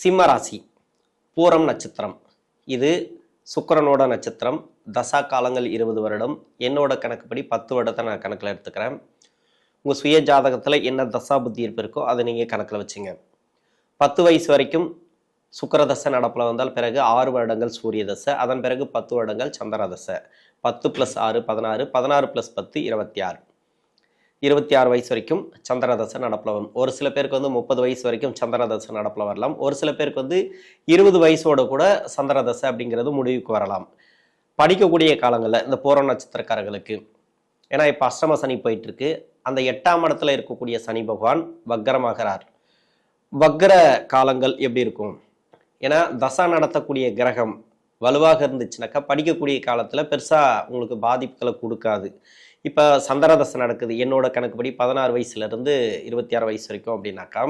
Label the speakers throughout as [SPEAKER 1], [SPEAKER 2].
[SPEAKER 1] சிம்ம ராசி பூரம் நட்சத்திரம். இது சுக்கரனோட நட்சத்திரம். தசா காலங்கள் இருபது வருடம். என்னோட கணக்குப்படி பத்து வருடத்தை நான் கணக்கில் எடுத்துக்கிறேன். உங்கள் சுய ஜாதகத்தில் என்ன தசா புத்தி இருப்பு இருக்கோ அதை நீங்கள் கணக்கில் வச்சுங்க. பத்து வயசு வரைக்கும் சுக்கிர தசை நடப்பில் வந்தால் பிறகு ஆறு வருடங்கள் சூரிய தசை அதன் பிறகு பத்து வருடங்கள் சந்திர தசை. பத்து ப்ளஸ் ஆறு பதினாறு பதினாறு ப்ளஸ் பத்து இருபத்தி ஆறு. இருபத்தி ஆறு வயசு வரைக்கும் சந்திரதசை நடப்பில் வரும் ஒரு சில பேருக்கு வந்து முப்பது வயசு வரைக்கும் சந்திரதசை நடப்பில் வரலாம். ஒரு சில பேருக்கு வந்து இருபது வயசோட கூட சந்திரதசை அப்படிங்கிறது முடிவுக்கு வரலாம். படிக்கக்கூடிய காலங்களில் இந்த பூர நட்சத்திரக்காரர்களுக்கு ஏன்னா இப்போ அஷ்டம சனி போயிட்டுருக்கு. அந்த எட்டாம் இடத்துல இருக்கக்கூடிய சனி பகவான் வக்கரமாகிறார். வக்கர காலங்கள் எப்படி இருக்கும்? ஏன்னா தசா நடத்தக்கூடிய கிரகம் வலுவாக இருந்துச்சுனாக்கா படிக்கக்கூடிய காலத்தில் பெருசாக உங்களுக்கு பாதிப்புகளை கொடுக்காது. இப்போ சந்திரதசை நடக்குது. என்னோட கணக்குப்படி பதினாறு வயசுலேருந்து இருபத்தி ஆறு வயசு வரைக்கும் அப்படின்னாக்கா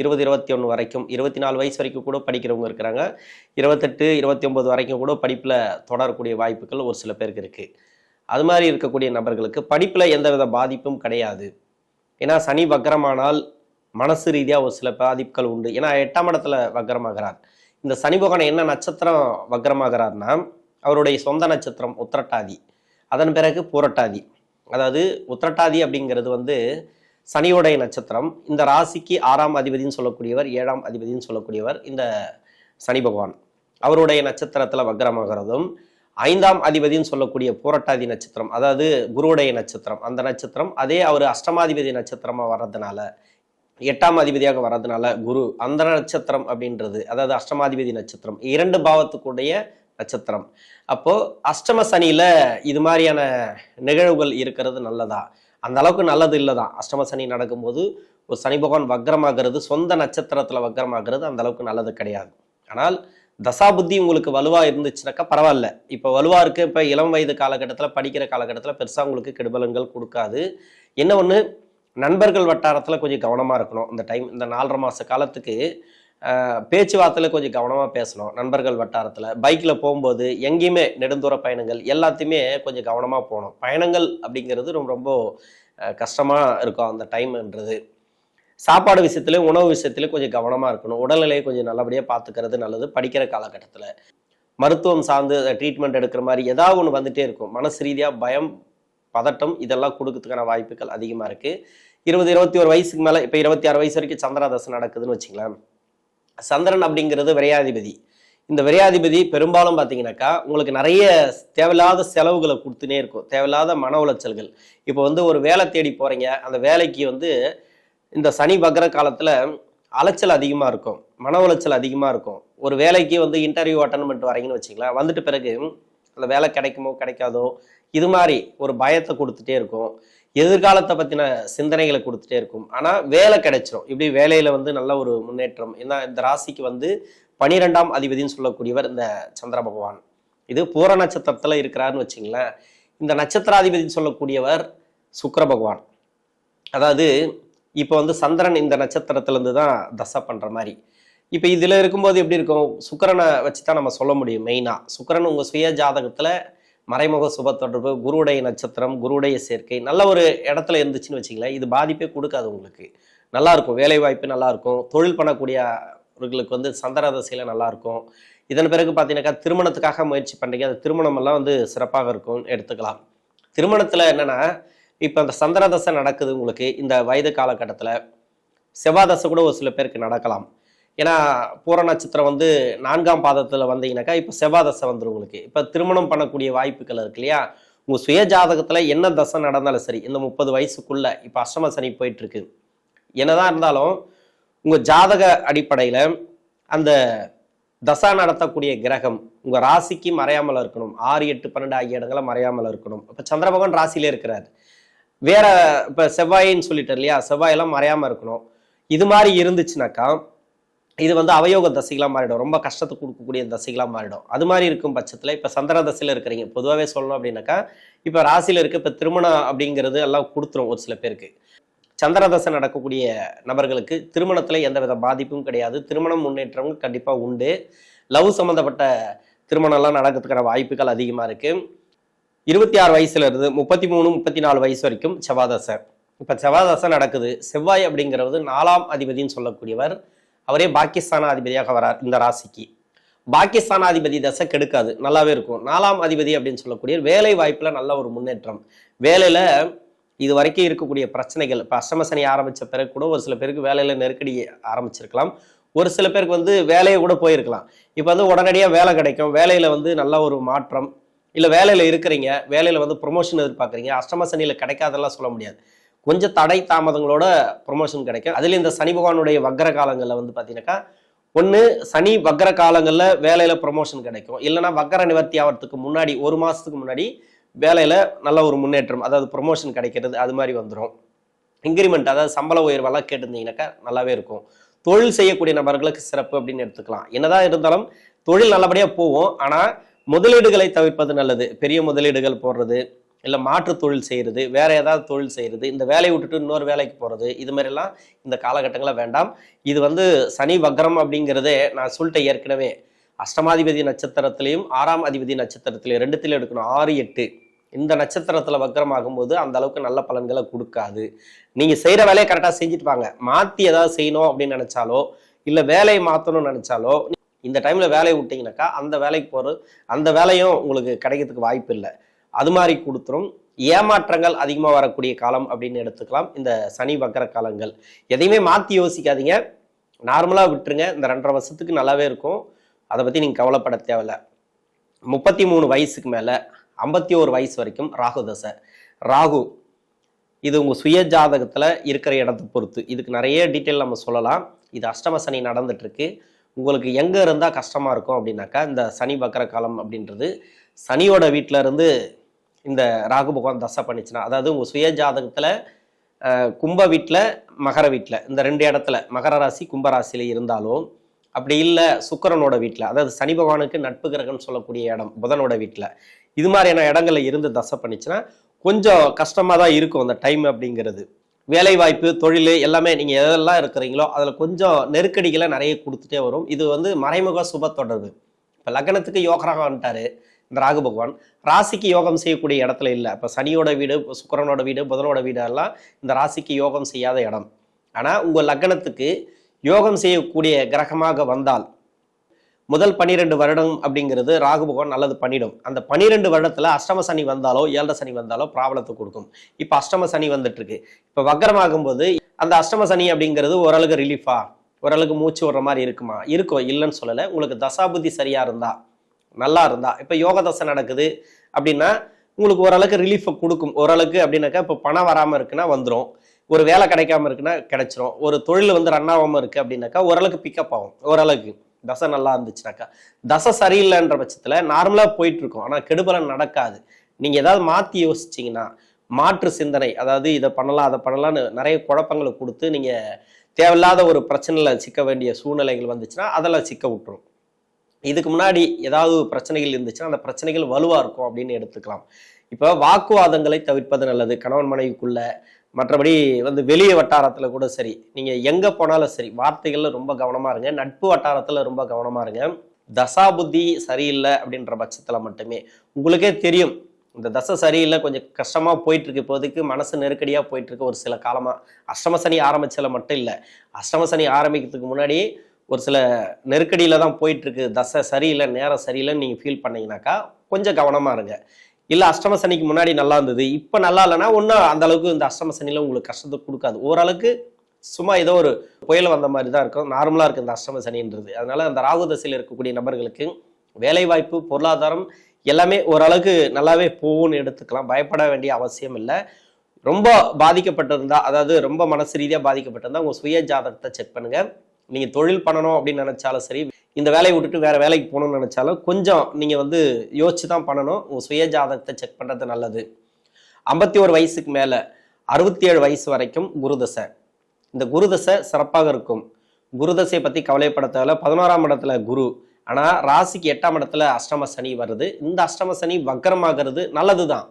[SPEAKER 1] இருபது இருபத்தி ஒன்று வரைக்கும் இருபத்தி நாலு வயசு வரைக்கும் கூட படிக்கிறவங்க இருக்கிறாங்க. இருபத்தெட்டு இருபத்தி ஒன்பது வரைக்கும் கூட படிப்பில் தொடரக்கூடிய வாய்ப்புகள் ஒரு சில பேருக்கு இருக்குது அது மாதிரி இருக்கக்கூடிய நபர்களுக்கு படிப்பில் எந்தவித பாதிப்பும் கிடையாது. ஏன்னா சனி வக்கரமானால் மனசு ரீதியாக ஒரு சில பாதிப்புகள் உண்டு. ஏன்னா எட்டாம் இடத்துல வக்கரமாகிறார் இந்த சனி பகவான் என்ன நட்சத்திரம் வக்கரமாகிறார்னா அவருடைய சொந்த நட்சத்திரம் உத்திரட்டாதி. அதன் பிறகு பூரட்டாதி. அதாவது உத்திரட்டாதி அப்படிங்கிறது வந்து சனியோடைய நட்சத்திரம். இந்த ராசிக்கு ஆறாம் அதிபதினு சொல்லக்கூடியவர் ஏழாம் அதிபதினு சொல்லக்கூடியவர் இந்த சனி பகவான். அவருடைய நட்சத்திரத்தில் வக்ரமாகிறதும் ஐந்தாம் அதிபதினு சொல்லக்கூடிய பூரட்டாதி நட்சத்திரம் அதாவது குருவுடைய நட்சத்திரம். அந்த நட்சத்திரம் அதே அவர் அஷ்டமாதிபதி நட்சத்திரமாக வர்றதுனால எட்டாம் அதிபதியாக வர்றதுனால குரு. அந்த நட்சத்திரம் அப்படின்றது அதாவது அஷ்டமாதிபதி நட்சத்திரம். இரண்டு பாவத்துக்குடைய நட்சத்திரம். அப்போது அஷ்டம சனியில் இது மாதிரியான நிகழ்வுகள் இருக்கிறது நல்லதா? அந்த அளவுக்கு நல்லது இல்லைதான். அஷ்டம சனி நடக்கும்போது ஒரு சனி பகவான் வக்ரமாகிறது சொந்த நட்சத்திரத்தில் வக்ரமாகிறது அந்த அளவுக்கு நல்லது கிடையாது. ஆனால் தசா புத்தி உங்களுக்கு வலுவாக இருந்துச்சுனாக்கா பரவாயில்ல. இப்போ வலுவாக இருக்குது இப்போ இளம் வயது காலகட்டத்தில் படிக்கிற காலகட்டத்தில் பெருசாக உங்களுக்கு கெடுபலங்கள் கொடுக்காது. என்ன ஒன்று நண்பர்கள் வட்டாரத்தில் கொஞ்சம் கவனமாக இருக்கணும். இந்த டைம் இந்த நாலரை மாத காலத்துக்கு பேச்சுவார்த்தையில் கொஞ்சம் கவனமாக பேசணும். நண்பர்கள் வட்டாரத்தில். பைக்கில் போகும்போது எங்கேயுமே நெடுந்தூர பயணங்கள் எல்லாத்தையுமே கொஞ்சம் கவனமாக போகணும். பயணங்கள் அப்படிங்கிறது ரொம்ப ரொம்ப கஷ்டமாக இருக்கும் அந்த டைம்ன்றது. சாப்பாடு விஷயத்துலையும் உணவு விஷயத்துலையும் கொஞ்சம் கவனமாக இருக்கணும். உடல்நிலையை கொஞ்சம் நல்லபடியாக பார்த்துக்கிறது நல்லது படிக்கிற காலகட்டத்தில். மருத்துவம் சார்ந்து ட்ரீட்மெண்ட் எடுக்கிற மாதிரி ஏதாவது ஒன்று வந்துட்டே இருக்கும். மனசு ரீதியாக பயம் பதட்டம் இதெல்லாம் கொடுக்கறதுக்கான வாய்ப்புகள் அதிகமாக இருக்குது இருபது இருபத்தி ஒரு வயசுக்கு மேலே இப்போ இருபத்தி ஆறு வயசு வரைக்கும் சந்திராதசை நடக்குதுன்னு வச்சுங்களேன். சந்திரன் அப்படிங்கிறது விரையாதிபதி. இந்த விரையாதிபதி பெரும்பாலும் பார்த்தீங்கன்னாக்கா உங்களுக்கு நிறைய தேவையில்லாத செலவுகளை கொடுத்துனே இருக்கும். தேவையில்லாத மன உளைச்சல்கள். இப்போ வந்து ஒரு வேலை தேடி போகிறீங்க அந்த வேலைக்கு வந்து இந்த சனி வக்ர காலத்தில் அலைச்சல் அதிகமாக இருக்கும். மன உளைச்சல் அதிகமாக இருக்கும். ஒரு வேலைக்கு வந்து இன்டர்வியூ அட்டன் பண்ணிட்டு வரீங்கன்னு வச்சுங்களேன் வந்துட்டு பிறகு அந்த வேலை கிடைக்குமோ கிடைக்காதோ இது மாதிரி ஒரு பயத்தை கொடுத்துட்டே இருக்கும். எதிர்காலத்தை பற்றின சிந்தனைகளை கொடுத்துட்டே இருக்கும். ஆனால் வேலை கிடைச்சிரும். இப்படி வேலையில் வந்து நல்ல ஒரு முன்னேற்றம். ஏன்னா இந்த ராசிக்கு வந்து பனிரெண்டாம் அதிபதினு சொல்லக்கூடியவர் இந்த சந்திர பகவான். இது பூர நட்சத்திரத்தில் இருக்கிறாருன்னு வச்சிங்களேன். இந்த நட்சத்திராதிபதினு சொல்லக்கூடியவர் சுக்கர பகவான். அதாவது இப்போ வந்து சந்திரன் இந்த நட்சத்திரத்திலேருந்து தான் தசை பண்ணுற மாதிரி. இப்போ இதில் இருக்கும்போது எப்படி இருக்கும்? சுக்கரனை வச்சு தான் நம்ம சொல்ல முடியும் மெயினாக சுக்கரன் உங்கள் சுய ஜாதகத்தில் மறைமுக சுப தொடர்பு குருவுடைய நட்சத்திரம் குருவுடைய சேர்க்கை நல்ல ஒரு இடத்துல இருந்துச்சுன்னு வச்சிங்களேன் இது பாதிப்பே கொடுக்காது உங்களுக்கு. நல்லாயிருக்கும் வேலைவாய்ப்பு நல்லாயிருக்கும் தொழில் பண்ணக்கூடியவர்களுக்கு வந்து சந்திரதசையில் தசையில் இதன் பிறகு பார்த்தீங்கன்னாக்கா திருமணத்துக்காக முயற்சி பண்ணுறீங்க அந்த திருமணமெல்லாம் வந்து சிறப்பாக இருக்கும் எடுத்துக்கலாம். திருமணத்தில் என்னென்னா இப்போ அந்த சந்திரதசை நடக்குது உங்களுக்கு. இந்த வயது காலகட்டத்தில் செவ்வாதசை கூட ஒரு சில பேருக்கு நடக்கலாம். ஏன்னா பூர நட்சத்திரம் வந்து நான்காம் பாதத்தில் வந்தீங்கன்னாக்கா இப்போ செவ்வாய் தசை வந்துடும் உங்களுக்கு. இப்போ திருமணம் பண்ணக்கூடிய வாய்ப்புகள் இருக்கு இல்லையா? உங்கள் சுய ஜாதகத்தில் என்ன தசை நடந்தாலும் சரி இந்த முப்பது வயசுக்குள்ள இப்போ அஷ்டம சனி போயிட்டுருக்கு. என்னதான் இருந்தாலும் உங்கள் ஜாதக அடிப்படையில் அந்த தசா நடத்தக்கூடிய கிரகம் உங்கள் ராசிக்கு மறையாமல் இருக்கணும். ஆறு எட்டு பன்னெண்டு ஆகிய இடங்களை மறையாமல் இருக்கணும். இப்போ சந்திரபகவான் ராசியிலே இருக்கிறார். வேற இப்போ செவ்வாயின்னு சொல்லிட்டார் இல்லையா? செவ்வாயெல்லாம் மறையாமல் இருக்கணும். இது மாதிரி இருந்துச்சுனாக்கா இது வந்து அவயோக தசைகளாக மாறிடும். ரொம்ப கஷ்டத்தை கொடுக்கக்கூடிய தசைகளாக மாறிடும். அது மாதிரி இருக்கும் பட்சத்தில் இப்போ சந்திர தசையில் இருக்கிறீங்க. பொதுவாகவே சொல்லணும் அப்படின்னாக்கா இப்போ ராசியில் இருக்க இப்போ திருமணம் அப்படிங்கிறது எல்லாம் கொடுத்துரும் ஒரு சில பேருக்கு. சந்திர தசை நடக்கக்கூடிய நபர்களுக்கு திருமணத்தில் எந்தவித பாதிப்பும் கிடையாது. திருமணம் முன்னேற்றமும் கண்டிப்பாக உண்டு. லவ் சம்மந்தப்பட்ட திருமணம்லாம் நடக்கிறதுக்கான வாய்ப்புகள் அதிகமாக இருக்குது இருபத்தி ஆறு வயசுலேருந்து முப்பத்தி மூணு முப்பத்தி நாலு வயசு வரைக்கும் செவ்வாதசை இப்போ செவ்வாதசை நடக்குது. செவ்வாய் அப்படிங்கிறது நாலாம் அதிபதின்னு சொல்லக்கூடியவர். அவரே பாகிஸ்தானாதிபதியாக வரார் இந்த ராசிக்கு. பாகிஸ்தான் அதிபதி தசை கெடுக்காது நல்லாவே இருக்கும். நாலாம் அதிபதி அப்படின்னு சொல்லக்கூடிய வேலை வாய்ப்பில் நல்ல ஒரு முன்னேற்றம். வேலையில் இது வரைக்கும் இருக்கக்கூடிய பிரச்சனைகள் இப்போ அஷ்டம சனி பிறகு கூட ஒரு சில பேருக்கு வேலையில் நெருக்கடி ஆரம்பிச்சிருக்கலாம். ஒரு சில பேருக்கு வந்து வேலையை கூட போயிருக்கலாம். இப்போ வந்து உடனடியாக வேலை கிடைக்கும். வேலையில் வந்து நல்ல ஒரு மாற்றம். இல்லை வேலையில் இருக்கிறீங்க வேலையில் வந்து ப்ரொமோஷன் எதிர்பார்க்குறீங்க. அஷ்டம சனியில் கிடைக்காதெல்லாம் சொல்ல முடியாது. கொஞ்சம் தடை தாமதங்களோட ப்ரொமோஷன் கிடைக்கும். அதில் இந்த சனி பகவானுடைய வக்கர காலங்களில் வந்து பார்த்தீங்கன்னாக்கா ஒன்று சனி வக்கர காலங்களில் வேலையில் ப்ரொமோஷன் கிடைக்கும். இல்லைன்னா வக்கர நிவர்த்தி ஆகிறதுக்கு முன்னாடி ஒரு மாதத்துக்கு முன்னாடி வேலையில் நல்ல ஒரு முன்னேற்றம் அதாவது ப்ரொமோஷன் கிடைக்கிறது அது மாதிரி வந்துடும் இன்க்ரிமெண்ட் அதாவது சம்பள உயர்வெல்லாம் கேட்டிருந்தீங்கன்னாக்கா நல்லாவே இருக்கும். தொழில் செய்யக்கூடிய நபர்களுக்கு சிறப்பு அப்படின்னு எடுத்துக்கலாம். என்னதான் இருந்தாலும் தொழில் நல்லபடியாக போகும். ஆனால் முதலீடுகளை தவிர்ப்பது நல்லது. பெரிய முதலீடுகள் போடுறது இல்லை மாற்று தொழில் செய்கிறது வேற ஏதாவது தொழில் செய்கிறது இந்த வேலையை விட்டுட்டு இன்னொரு வேலைக்கு போகிறது இது மாதிரிலாம் இந்த காலகட்டங்களில் வேண்டாம். இது வந்து சனி வக்ரம் அப்படிங்கிறதே நான் சொல்லிட்டேன் ஏற்கனவே. அஷ்டமாதிபதி நட்சத்திரத்திலையும் ஆறாம் அதிபதி நட்சத்திரத்திலையும் ரெண்டுத்திலையும் எடுக்கணும். ஆறு எட்டு. இந்த நட்சத்திரத்தில் வக்ரம் ஆகும்போது அந்த அளவுக்கு நல்ல பலன்களை கொடுக்காது. நீங்கள் செய்கிற வேலையை கரெக்டாக செஞ்சுட்டு வாங்க. மாற்றி ஏதாவது செய்யணும் அப்படின்னு நினச்சாலோ இல்லை வேலையை மாற்றணும்னு நினச்சாலோ இந்த டைமில் வேலையை விட்டிங்கனாக்கா அந்த வேலைக்கு போகிறது அந்த வேலையும் உங்களுக்கு கிடைக்கிறதுக்கு வாய்ப்பு இல்லை. அது மாதிரி கொடுத்துரும். ஏமாற்றங்கள் அதிகமாக வரக்கூடிய காலம் அப்படின்னு எடுத்துக்கலாம். இந்த சனி வக்கர காலங்கள். எதையுமே மாற்றி யோசிக்காதீங்க. நார்மலாக விட்டுருங்க. இந்த ரெண்டரை வருஷத்துக்கு நல்லாவே இருக்கும். அதை பற்றி நீங்கள் கவலைப்பட தேவையில்ல. முப்பத்தி மூணு வயசுக்கு மேலே ஐம்பத்தி ஒரு வயசு வரைக்கும் ராகு தசை. ராகு இது உங்கள் சுய ஜாதகத்தில் இருக்கிற இடத்தை பொறுத்து. இதுக்கு நிறைய டீட்டெயில் நம்ம சொல்லலாம். இது அஷ்டம சனி நடந்துட்டுருக்கு. உங்களுக்கு எங்கே இருந்தால் கஷ்டமாக இருக்கும் அப்படின்னாக்கா இந்த சனி வக்கர காலம் அப்படின்றது சனியோட வீட்டில் இருந்து இந்த ராகு பகவான் தசை பண்ணிச்சுன்னா அதாவது உங்கள் சுய ஜாதகத்தில் கும்ப வீட்டில் மகர வீட்டில் இந்த ரெண்டு இடத்துல மகர ராசி கும்ப ராசியில் இருந்தாலும் அப்படி இல்லை சுக்கரனோட வீட்டில் அதாவது சனி பகவானுக்கு நட்பு கிரகம்னு சொல்லக்கூடிய இடம் புதனோட வீட்டில் இது மாதிரியான இடங்கள்ல இருந்து தசை பண்ணிச்சுன்னா கொஞ்சம் கஷ்டமாக தான் இருக்கும் அந்த டைம் அப்படிங்கிறது. வேலை வாய்ப்பு தொழில் எல்லாமே நீங்கள் எதெல்லாம் இருக்கிறீங்களோ அதில் கொஞ்சம் நெருக்கடிகளை நிறைய கொடுத்துட்டே வரும். இது வந்து மறைமுக சுப தொடர்பு இப்போ லக்னத்துக்கு யோகராக வந்துட்டாரு இந்த ராகு பகவான். ராசிக்கு யோகம் செய்யக்கூடிய இடத்துல இல்லை. இப்போ சனியோட வீடு சுக்கரனோட வீடு புதனோட வீடு எல்லாம் இந்த ராசிக்கு யோகம் செய்யாத இடம். ஆனால் உங்கள் லக்னத்துக்கு யோகம் செய்யக்கூடிய கிரகமாக வந்தால் முதல் பன்னிரெண்டு வருடம் அப்படிங்கிறது ராகு பகவான் நல்லது பண்ணிடும். அந்த பன்னிரெண்டு வருடத்தில் அஷ்டம சனி வந்தாலோ ஏழரை சனி வந்தாலோ பிராபலத்தை கொடுக்கும். இப்போ அஷ்டம சனி வந்துட்டு இருக்கு இப்போ வக்கரமாகும் போது அந்த அஷ்டம சனி அப்படிங்கிறது ஓரளவுக்கு ரிலீஃபா ஓரளவுக்கு மூச்சு விடுற மாதிரி இருக்குமா? இருக்கும் இல்லைன்னு சொல்லலை. உங்களுக்கு தசாபுத்தி சரியாக இருந்தால் நல்லா இருந்தா. இப்போ யோக தசை நடக்குது அப்படின்னா உங்களுக்கு ஓரளவுக்கு ரிலீஃபை கொடுக்கும். ஓரளவுக்கு அப்படின்னாக்கா இப்போ பணம் வராமல் இருக்குன்னா வந்துடும் ஒரு வேலை கிடைக்காம இருக்குன்னா கிடைச்சிரும். ஒரு தொழில் வந்து ரன் ஆகாமல் இருக்கு அப்படின்னாக்கா ஓரளவுக்கு பிக்கப் ஆகும். ஓரளவுக்கு தசை நல்லா இருந்துச்சுனாக்கா. தசை சரியில்லைன்ற பட்சத்தில் நார்மலாக போயிட்டு இருக்கும் ஆனால் கெடுபலம் நடக்காது. நீங்கள் ஏதாவது மாற்றி யோசிச்சிங்கன்னா மாற்று சிந்தனை அதாவது இதை பண்ணலாம் அதை பண்ணலாம்னு நிறைய குழப்பங்களை கொடுத்து நீங்கள் தேவையில்லாத ஒரு பிரச்சனையில் சிக்க வேண்டிய சூழ்நிலைகள் வந்துச்சுன்னா அதெல்லாம் சிக்க விட்டுரும். இதுக்கு முன்னாடி ஏதாவது பிரச்சனைகள் இருந்துச்சுன்னா அந்த பிரச்சனைகள் வலுவாக இருக்கும் அப்படின்னு எடுத்துக்கலாம். இப்போ வாக்குவாதங்களை தவிர்ப்பது நல்லது. கணவன் மனைவிக்குள்ள மற்றபடி வந்து வெளியே வட்டாரத்தில் கூட சரி. நீங்கள் எங்கே போனாலும் சரி வார்த்தைகளில் ரொம்ப கவனமாக இருங்க. நட்பு வட்டாரத்தில் ரொம்ப கவனமாக இருங்க. தசாபுத்தி சரியில்லை அப்படின்ற பட்சத்தில் மட்டுமே உங்களுக்கே தெரியும். இந்த தசை சரியில்லை கொஞ்சம் கஷ்டமாக போயிட்டுருக்கு. இப்போதைக்கு மனசு நெருக்கடியாக போயிட்டுருக்கு ஒரு சில காலமாக அஷ்டம சனி ஆரம்பிச்சதுல மட்டும் இல்லை. அஷ்டம சனி ஆரம்பிக்கிறதுக்கு முன்னாடி ஒரு சில நெருக்கடியில் தான் போயிட்டுருக்கு. தசை சரியில்லை நேரம் சரியில்லைன்னு நீங்கள் ஃபீல் பண்ணீங்கன்னாக்கா கொஞ்சம் கவனமாக இருங்க. இல்லை அஷ்டம சனிக்கு முன்னாடி நல்லா இருந்தது இப்போ நல்லா இல்லைன்னா ஒன்றும் அந்த அளவுக்கு இந்த அஷ்டம சனியில் உங்களுக்கு கஷ்டத்தை கொடுக்காது. ஓரளவுக்கு சும்மா ஏதோ ஒரு புயல் வந்த மாதிரி தான் இருக்கும். நார்மலாக இருக்குது இந்த அஷ்டம சனின்றது. அதனால் அந்த ராகு தசையில் இருக்கக்கூடிய நபர்களுக்கு வேலைவாய்ப்பு பொருளாதாரம் எல்லாமே ஓரளவுக்கு நல்லாவே போகும்னு எடுத்துக்கலாம். பயப்பட வேண்டிய அவசியம் இல்லை. ரொம்ப பாதிக்கப்பட்டிருந்தா அதாவது ரொம்ப மனசு ரீதியாக பாதிக்கப்பட்டிருந்தா உங்கள் சுய ஜாதகத்தை செக் பண்ணுங்கள் நீங்கள் தொழில் பண்ணணும் அப்படின்னு நினைச்சாலும் சரி இந்த வேலையை விட்டுட்டு வேற வேலைக்கு போகணும்னு நினைச்சாலும் கொஞ்சம் நீங்கள் வந்து யோசிச்சு தான் பண்ணணும். உங்கள் சுய ஜாதகத்தை செக் பண்ணுறது நல்லது. ஐம்பத்தி ஒரு வயசுக்கு மேலே அறுபத்தி ஏழு வயசு வரைக்கும் குருதசை இந்த குருதசை சிறப்பாக இருக்கும். குருதசையை பற்றி கவலைப்பட தேவையில்ல பதினோராம் இடத்துல குரு. ஆனால் ராசிக்கு எட்டாம் இடத்துல அஷ்டம சனி வருது. இந்த அஷ்டம சனி வக்கரமாகிறது நல்லது தான்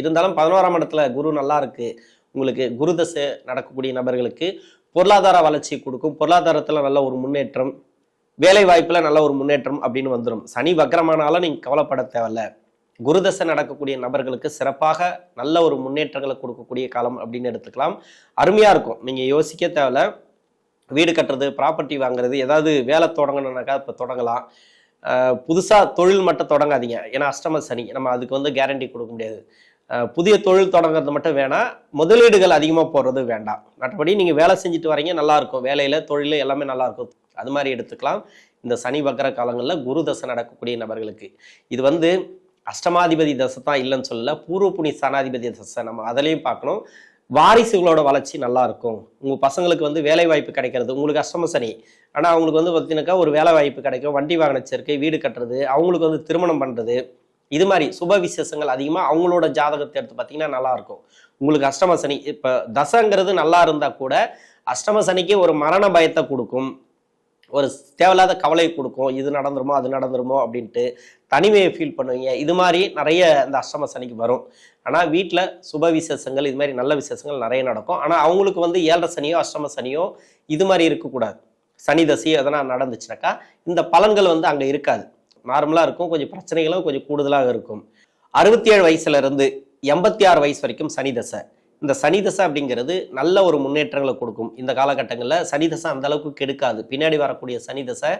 [SPEAKER 1] இருந்தாலும் பதினோராம் இடத்துல குரு நல்லா இருக்கு. உங்களுக்கு குருதசை நடக்கக்கூடிய நபர்களுக்கு பொருளாதார வளர்ச்சி கொடுக்கும். பொருளாதாரத்தில் நல்ல ஒரு முன்னேற்றம் வேலை வாய்ப்பில் நல்ல ஒரு முன்னேற்றம் அப்படின்னு வந்துடும் சனி வக்கரமானாலும் நீங்கள் கவலைப்பட தேவையில்ல. குருதசை நடக்கக்கூடிய நபர்களுக்கு சிறப்பாக நல்ல ஒரு முன்னேற்றங்களை கொடுக்கக்கூடிய காலம் அப்படின்னு எடுத்துக்கலாம். அருமையாக இருக்கும். நீங்கள் யோசிக்க தேவையில்ல. வீடு கட்டுறது ப்ராப்பர்ட்டி வாங்குறது ஏதாவது வேலை தொடங்கணுனாக்கா இப்போ தொடங்கலாம். புதுசாக தொழில் மட்டும் தொடங்காதீங்க. ஏன்னா அஷ்டம சனி. நம்ம அதுக்கு வந்து கேரண்டி கொடுக்க முடியாது. புதிய தொழில் தொடங்குறது மட்டும் வேணாம். முதலீடுகள் அதிகமாக போடுறது வேண்டாம். மற்றபடி நீங்கள் வேலை செஞ்சுட்டு வரீங்க நல்லாயிருக்கும் வேலையில் தொழில் எல்லாமே நல்லாயிருக்கும் அது மாதிரி எடுத்துக்கலாம். இந்த சனி வக்கர காலங்களில் குரு தசை நடக்கக்கூடிய நபர்களுக்கு. இது வந்து அஷ்டமாதிபதி தசை தான் இல்லைன்னு சொல்லல. பூர்வ புனி சனாதிபதி தசை நம்ம அதிலையும் பார்க்கணும். வாரிசுகளோட வளர்ச்சி நல்லா இருக்கும். உங்கள் பசங்களுக்கு வந்து வேலை வாய்ப்பு கிடைக்கிறது. உங்களுக்கு அஷ்டம சனி. ஆனால் அவங்களுக்கு வந்து பார்த்தீங்கன்னாக்கா ஒரு வேலை வாய்ப்பு கிடைக்கும். வண்டி வாகன சேர்க்கை வீடு கட்டுறது அவங்களுக்கு வந்து திருமணம் பண்ணுறது இது மாதிரி சுப விசேஷங்கள் அதிகமாக அவங்களோட ஜாதகத்தை எடுத்து பார்த்தீங்கன்னா நல்லா இருக்கும். உங்களுக்கு அஷ்டம சனி இப்போ தசைங்கிறது நல்லா இருந்தால் கூட அஷ்டம சனிக்கு ஒரு மரண பயத்தை கொடுக்கும். ஒரு தேவையில்லாத கவலை கொடுக்கும். இது நடந்துருமோ அது நடந்துருமோ அப்படின்ட்டு தனிமையை ஃபீல் பண்ணுவீங்க. இது மாதிரி நிறைய இந்த அஷ்டம சனிக்கு வரும். ஆனால் வீட்டில் சுப விசேஷங்கள் இது மாதிரி நல்ல விசேஷங்கள் நிறைய நடக்கும். ஆனால் அவங்களுக்கு வந்து ஏழரை சனியோ அஷ்டம சனியோ இது மாதிரி இருக்கக்கூடாது. சனி தசையோ எதனா நடந்துச்சுனாக்கா இந்த பலன்கள் வந்து அங்கே இருக்காது. நார்மலாக இருக்கும். கொஞ்சம் பிரச்சனைகளும் கொஞ்சம் கூடுதலாக இருக்கும். அறுபத்தி ஏழு வயசுலேருந்து எண்பத்தி ஆறு வயசு வரைக்கும் சனி தசை. இந்த சனி தசை அப்படிங்கிறது நல்ல ஒரு முன்னேற்றங்களை கொடுக்கும். இந்த காலகட்டங்களில் சனி தசை அந்த அளவுக்கு கெடுக்காது. பின்னாடி வரக்கூடிய சனி தசை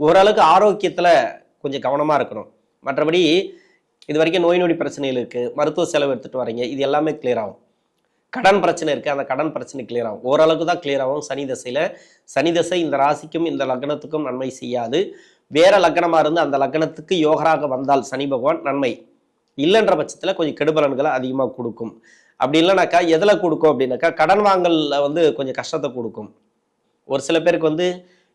[SPEAKER 1] ஓரளவுக்கு ஆரோக்கியத்தில் கொஞ்சம் கவனமாக இருக்கணும். மற்றபடி இது வரைக்கும் நோய் நொடி பிரச்சனைகள் இருக்குது மருத்துவ செலவு எடுத்துகிட்டு வரீங்க. இது எல்லாமே கிளியர் ஆகும். கடன் பிரச்சனை இருக்குது அந்த கடன் பிரச்சனை கிளியர் ஆகும். ஓரளவுக்கு தான் கிளியர் ஆகும். சனி தசையில் சனி தசை இந்த ராசிக்கும் இந்த லக்னத்துக்கும் நன்மை செய்யாது. வேற லக்னமாக இருந்து அந்த லக்னத்துக்கு யோகராக வந்தால் சனி பகவான் நன்மை. இல்லைன்ற பட்சத்தில் கொஞ்சம் கெடுபலன்களை அதிகமாக கொடுக்கும். அப்படி இல்லைனாக்கா எதில் கொடுக்கும் அப்படின்னாக்கா கடன் வாங்கலில் வந்து கொஞ்சம் கஷ்டத்தை கொடுக்கும். ஒரு சில பேருக்கு வந்து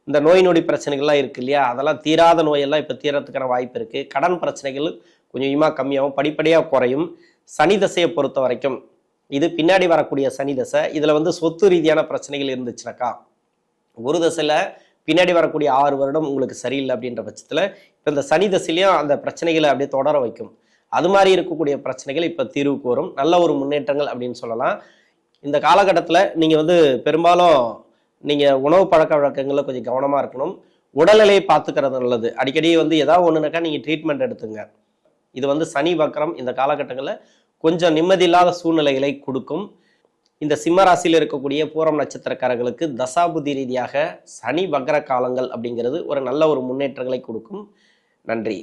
[SPEAKER 1] இந்த நோய் நொடி பிரச்சனைகள்லாம் இருக்கு இல்லையா? அதெல்லாம் தீராத நோயெல்லாம் இப்போ தீரத்துக்கான வாய்ப்பு இருக்குது கடன் பிரச்சனைகள் கொஞ்சமாக கம்மியாகும் படிப்படியாக குறையும். சனி தசையை பொறுத்த வரைக்கும் இது பின்னாடி வரக்கூடிய சனி தசை. இதில் வந்து சொத்து ரீதியான பிரச்சனைகள் இருந்துச்சுனாக்கா ஒரு தசையில் பின்னாடி வரக்கூடிய ஆறு வருடம் உங்களுக்கு சரியில்லை அப்படின்ற பட்சத்தில் இப்போ இந்த சனி தசையிலையும் அந்த பிரச்சனைகளை அப்படியே தொடர வைக்கும். அது மாதிரி இருக்கக்கூடிய பிரச்சனைகள் இப்போ தீர்வுக்கு வரும். நல்ல ஒரு முன்னேற்றங்கள் அப்படின்னு சொல்லலாம். இந்த காலகட்டத்தில் நீங்கள் வந்து பெரும்பாலும் நீங்கள் உணவு பழக்க வழக்கங்களில் கொஞ்சம் கவனமாக இருக்கணும். உடல்நிலையை பார்த்துக்கிறது நல்லது. அடிக்கடி வந்து ஏதாவது ஒன்றுனாக்கா நீங்கள் ட்ரீட்மெண்ட் எடுத்துங்க. இது வந்து சனி வக்கரம் இந்த காலகட்டங்களில் கொஞ்சம் நிம்மதி இல்லாத சூழ்நிலைகளை கொடுக்கும். இந்த சிம்மராசியில் இருக்கக்கூடிய பூரம் நட்சத்திரக்காரர்களுக்கு தசாபுதி ரீதியாக சனி வக்ர காலங்கள் அப்படிங்கிறது ஒரு நல்ல ஒரு முன்னேற்றங்களை கொடுக்கும். நன்றி.